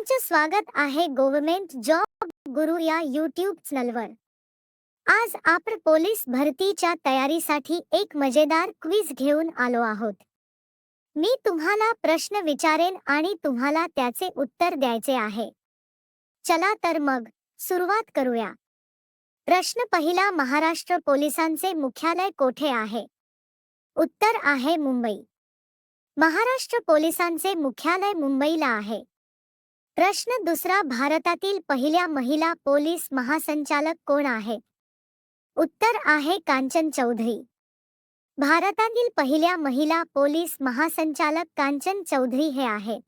तुमचं स्वागत आहे गव्हर्नमेंट जॉब गुरु या यूट्यूब चॅनलवर आज आपण पोलीस भरतीच्या तयारीसाठी एक मजेदार क्विज घेऊन आलो आहोत. मी तुम्हाला प्रश्न विचारेन आणि तुम्हाला त्याचे उत्तर द्यायचे आहे. चला तर मग सुरुवात करूया. प्रश्न पहिला महाराष्ट्र पोलिसांचे मुख्यालय कोठे आहे? उत्तर आहे मुंबई. महाराष्ट्र पोलिसांचे मुख्यालय मुंबईला आहे. प्रश्न दुसरा भारतातील पहिल्या महिला पोलीस महासंचालक कोण आहे? उत्तर आहे कांचन चौधरी. भारतातील पहिल्या महिला पोलीस महासंचालक कांचन चौधरी हे आहेत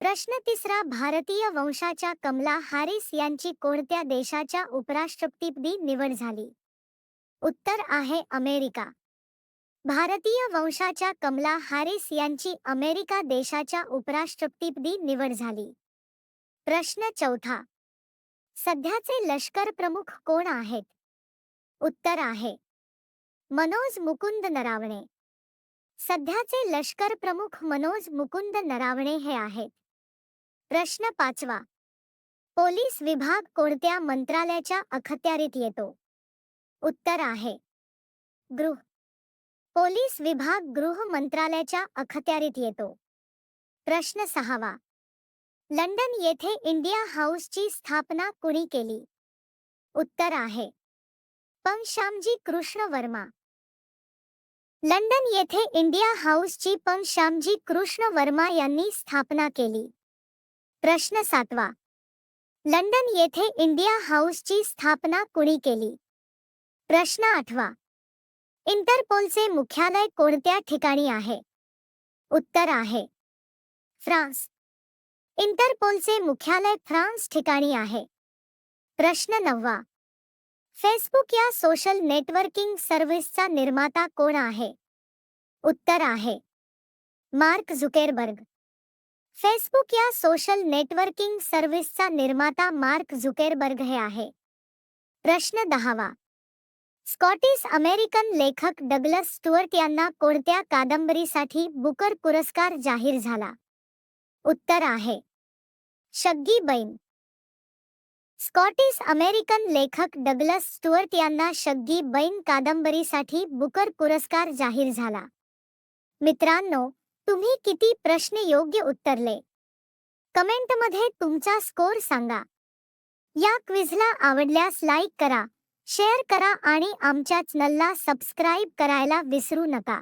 प्रश्न तिसरा भारतीय वंशाच्या कमला हॅरिस यांची कोणत्या देशाच्या उपराष्ट्रपतीपदी निवड झाली? उत्तर आहे अमेरिका. भारतीय वंशाच्या कमला हॅरिस यांची अमेरिका देशाच्या उपराष्ट्रपतीपदी निवड झाली. प्रश्न चौथा. सध्याचे लष्कर प्रमुख कोण आहेत? उत्तर आहे. मनोज मुकुंद नरावणे. सध्याचे लष्कर प्रमुख मनोज मुकुंद नरावणे हे आहेत. प्रश्न पाचवा. पोलीस विभाग कोणत्या मंत्रालयाच्या अखत्यारीत येतो? उत्तर आहे. गृह पोलीस विभाग गृह मंत्रालयाच्या अखत्यारीत येतो. प्रश्न सहावा. लंडन येथे इंडिया हाऊसची स्थापना कुणी केली? उत्तर आहे. पं श्यामजी कृष्ण वर्मा लंडन येथे इंडिया हाऊसची पं श्यामजी कृष्ण वर्मा यांनी स्थापना केली. प्रश्न सातवा. लंडन येथे इंडिया हाऊसची स्थापना कुणी केली? प्रश्न आठवा. इंटरपोलचे मुख्यालय कोणत्या ठिकाणी आहे? उत्तर आहे, फ्रान्स. इंटरपोलचे मुख्यालय फ्रान्स ठिकाणी आहे. प्रश्न नववा, फेसबुक या सोशल नेटवर्किंग सर्व्हिसचा निर्माता कोण आहे? उत्तर आहे, मार्क झुकेरबर्ग. फेसबुक या सोशल नेटवर्किंग सर्व्हिसचा निर्माता मार्क झुकेरबर्ग हे आहे. प्रश्न दहावा स्कॉटिश अमेरिकन लेखक डगलस स्टुअर्ट यांना कोणत्या कादंबरीसाठी बुकर पुरस्कार जाहीर झाला? उत्तर आहे. शग्गी बैन स्कॉटिश अमेरिकन लेखक डगलस स्टुअर्ट यांना शग्गी बैन कादंबरीसाठी बुकर पुरस्कार जाहीर झाला. मित्रांनो तुम्ही किती प्रश्न योग्य उत्तरले? कमेंटमध्ये तुमचा स्कोर सांगा. या क्विझला आवडल्यास लाईक करा. शेअर करा आणि आमच्या चॅनलला सबस्क्राईब करायला विसरू नका.